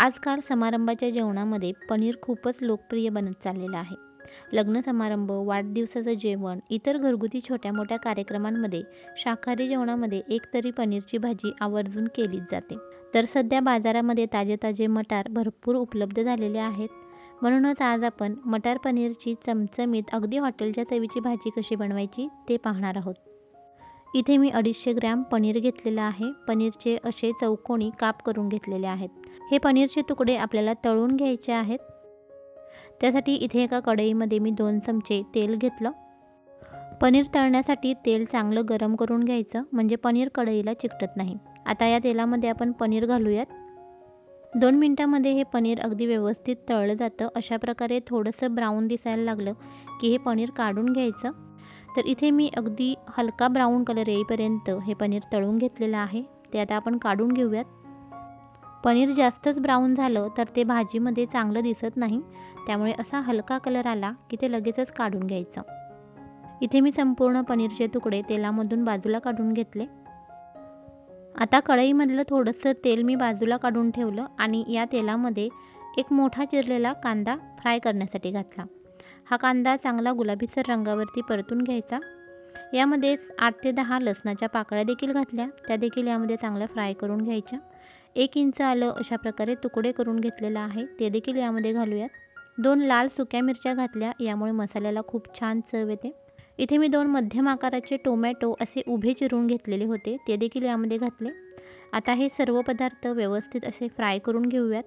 आजकाल समारंभाच्या जेवणामध्ये पनीर खूपच लोकप्रिय बनत चाललेलं आहे. लग्न समारंभ वाढदिवसाचं जेवण इतर घरगुती छोट्या मोठ्या कार्यक्रमांमध्ये शाकाहारी जेवणामध्ये एकतरी पनीरची भाजी आवर्जून केलीच जाते. तर सध्या बाजारामध्ये ताजे ताजे मटार भरपूर उपलब्ध झालेले आहेत. म्हणूनच आज आपण मटार पनीरची चमचमीत अगदी हॉटेलच्या चवीची भाजी कशी बनवायची ते पाहणार आहोत. इथे मी अडीचशे ग्रॅम पनीर घेतलेलं आहे. पनीरचे असे चौकोनी काप करून घेतलेले आहेत. हे पनीरचे तुकडे आपल्याला तळून घ्यायचे आहेत. त्यासाठी इथे एका कढईमध्ये मी दोन चमचे तेल घेतलं. पनीर तळण्यासाठी तेल चांगलं गरम करून घ्यायचं म्हणजे पनीर कढईला चिकटत नाही. आता या तेलामध्ये आपण पनीर घालूयात. दोन मिनटामध्ये हे पनीर अगदी व्यवस्थित तळलं जातं. अशा प्रकारे थोडंसं ब्राऊन दिसायला लागलं की हे पनीर काढून घ्यायचं. तर इथे मी अगदी हलका ब्राऊन कलर येईपर्यंत हे पनीर तळून घेतलेलं आहे. ते आता आपण काढून घेऊयात. पनीर जास्तच ब्राऊन झालं तर ते भाजीमध्ये चांगलं दिसत नाही. त्यामुळे असा हलका कलर आला की ते लगेचच काढून घ्यायचं. इथे मी संपूर्ण पनीरचे तुकडे तेलामधून बाजूला काढून घेतले. आता कढईमधलं थोडंसं तेल मी बाजूला काढून ठेवलं आणि या तेलामध्ये एक मोठा चिरलेला कांदा फ्राय करण्यासाठी घातला. हा कांदा चांगला गुलाबीसर रंगावरती परतून घ्यायचा. यामध्येच आठ ते दहा लसणाच्या पाकळ्या देखील घातल्या. त्या देखील यामध्ये चांगल्या फ्राय करून घ्यायच्या. एक इंच आलं अशा प्रकारे तुकडे करून घेतलेलं आहे. ते देखील यामध्ये घालूयात. दोन लाल सुक्या मिरच्या घातल्या. यामुळे मसाल्याला खूप छान चव येते. इथे मी दोन मध्यम आकाराचे टोमॅटो असे उभे चिरून घेतलेले होते. ते देखील यामध्ये घातले. आता हे सर्व पदार्थ व्यवस्थित असे फ्राय करून घेऊयात.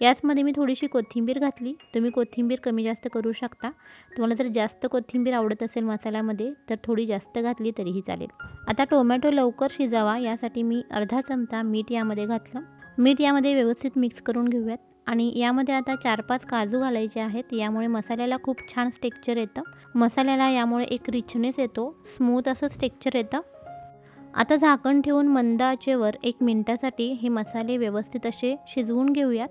याचमध्ये मी थोडीशी कोथिंबीर घातली. तुम्ही कोथिंबीर कमी जास्त करू शकता. तुम्हाला जर जास्त कोथिंबीर आवडत असेल मसाल्यामध्ये तर थोडी जास्त घातली तरीही चालेल. आता टोमॅटो लवकर शिजावा. यासाठी मी अर्धा चमचा मीठ यामध्ये घातलं. मीठ यामध्ये व्यवस्थित मिक्स करून घेऊयात. आणि यामध्ये आता चार पाच काजू घालायचे आहेत. यामुळे मसाल्याला खूप छान स्टेक्चर येतं. मसाल्याला यामुळे एक रिचनेस येतो. स्मूथ असं स्टेक्चर येतं. आता झाकण ठेवून मंद आचेवर एक मिनटासाठी हे मसाले व्यवस्थित असे शिजवून घेऊयात.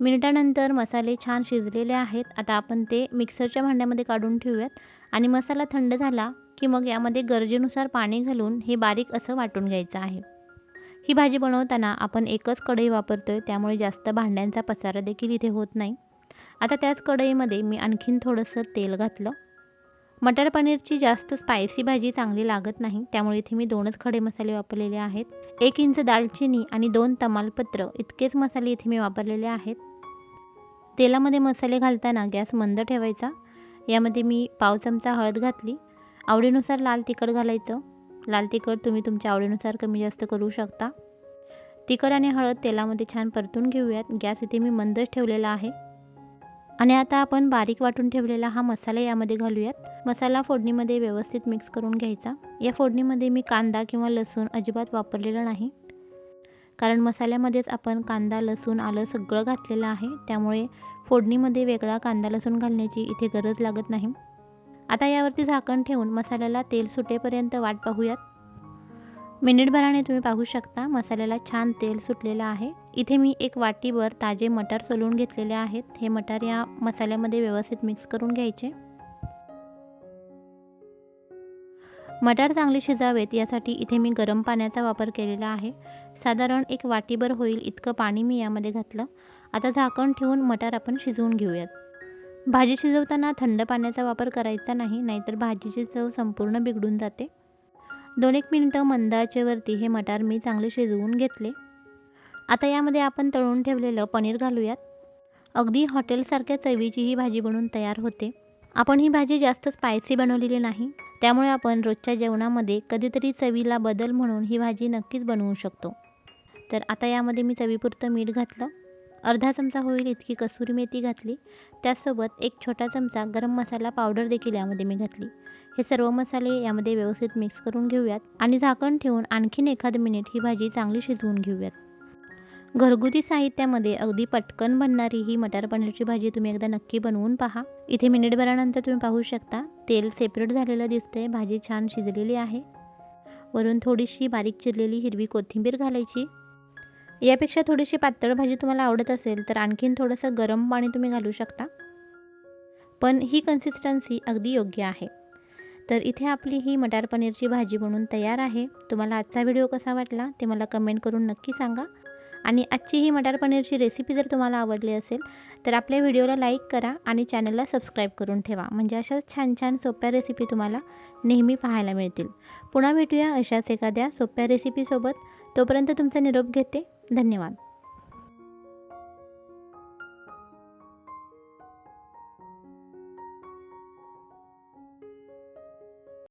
मिनिटानंतर मसाले छान शिजलेले आहेत. आता आपण ते मिक्सरच्या भांड्यामध्ये काढून ठेवूयात. आणि मसाला थंड झाला की मग यामध्ये गरजेनुसार पाणी घालून हे बारीक असं वाटून घ्यायचं आहे. ही भाजी बनवताना आपण एकच कढई वापरतो आहे त्यामुळे जास्त भांड्यांचा पसारा देखील इथे होत नाही. आता त्याच कढईमध्ये मी आणखीन थोडंसं तेल घातलं. मटर पनीरची जास्त स्पायसी भाजी चांगली लागत नाही त्यामुळे इथे मी दोनच खडे मसाले वापरलेले आहेत. एक इंच दालचिनी आणि दोन तमालपत्र इतकेच मसाले इथे मी वापरलेले आहेत. तेलामध्ये मसाले घालताना गॅस मंद ठेवायचा. यामध्ये मी पाव चमचा हळद घातली. आवडीनुसार लाल तिखट घालायचं. लाल तिखट तुम्ही तुमच्या आवडीनुसार कमी जास्त करू शकता. तिखट आणि हळद तेलामध्ये छान परतून घेऊयात. गॅस इथे मी मंदच ठेवलेला आहे. आणि आता आपण बारीक वाटून ठेवलेला हा मसाला यामध्ये घालूयात. मसाला फोडणीमध्ये व्यवस्थित मिक्स करून घ्यायचा. या फोडणीमध्ये मी कांदा किंवा लसूण अजिबात वापरलेलं नाही. कारण मसाल्यामध्येच आपण कांदा लसूण आलं सगळं घातलेलं आहे. त्यामुळे फोडणीमध्ये वेगळा कांदा लसूण घालण्याची इथे गरज लागत नाही. आता यावरती झाकण ठेवून मसाल्याला तेल सुटेपर्यंत वाट पाहूयात. मिनिटभराने तुम्ही पाहू शकता मसाल्याला छान तेल सुटलेलं आहे. इथे मी एक वाटीवर ताजे मटार सोलून घेतलेले आहेत. हे मटार या मसाल्यामध्ये व्यवस्थित मिक्स करून घ्यायचे. मटार चांगले शिजावेत यासाठी इथे मी गरम पाण्याचा वापर केलेला आहे. साधारण एक वाटीभर होईल इतकं पाणी मी यामध्ये घातलं. आता झाकण ठेवून मटार आपण शिजवून घेऊयात. भाजी शिजवताना थंड पाण्याचा वापर करायचा नाही नाहीतर भाजीची चव संपूर्ण बिघडून जाते. दोन एक मिनटं मंदाचेवरती हे मटार मी चांगले शिजवून घेतले. आता यामध्ये आपण तळून ठेवलेलं पनीर घालूयात. अगदी हॉटेलसारख्या चवीची ही भाजी बनवून तयार होते. आपण ही भाजी जास्त स्पायसी बनवलेली नाही. त्यामुळे आपण रोजच्या जेवणामध्ये कधीतरी चवीला बदल म्हणून ही भाजी नक्कीच बनवू शकतो. तर आता यामध्ये मी चवीपुरतं मीठ घातलं. अर्धा चमचा होईल इतकी कसुरी मेथी घातली. त्याचसोबत एक छोटा चमचा गरम मसाला पावडर देखील यामध्ये मी घातली. हे सर्व मसाले यामध्ये व्यवस्थित मिक्स करून घेऊयात आणि झाकण ठेवून आणखीन एखादं मिनिट ही भाजी चांगली शिजवून घेऊयात. घरगुती साहित्यामध्ये अगदी पटकन बनणारी ही मटार पनीरची भाजी तुम्ही एकदा नक्की बनवून पहा. इथे मिनिटभरानंतर तुम्ही पाहू शकता तेल सेपरेट झालेलं दिसतंय भाजी छान शिजलेली आहे. वरून थोडीशी बारीक चिरलेली हिरवी कोथिंबीर घालायची. यापेक्षा थोडीशी पातळ भाजी तुम्हाला आवडत असेल तर आणखीन थोडंसं गरम पाणी तुम्ही घालू शकता. पण ही कन्सिस्टन्सी अगदी योग्य आहे. तर इथे आपली ही मटार पनीरची भाजी बनवून तयार आहे. तुम्हाला आजचा व्हिडिओ कसा वाटला ते मला कमेंट करून नक्की सांगा. आणि आजची ही मटार पनीरची रेसिपी जर तुम्हाला आवडली असेल तर आपल्या व्हिडिओला लाईक करा आणि चॅनलला सबस्क्राईब करून ठेवा. म्हणजे अशाच छान छान सोप्या रेसिपी तुम्हाला नेहमी पाहायला मिळतील. पुन्हा भेटूया अशाच एखाद्या सोप्या रेसिपीसोबत तोपर्यंत तुमचा निरोप घेते. धन्यवाद.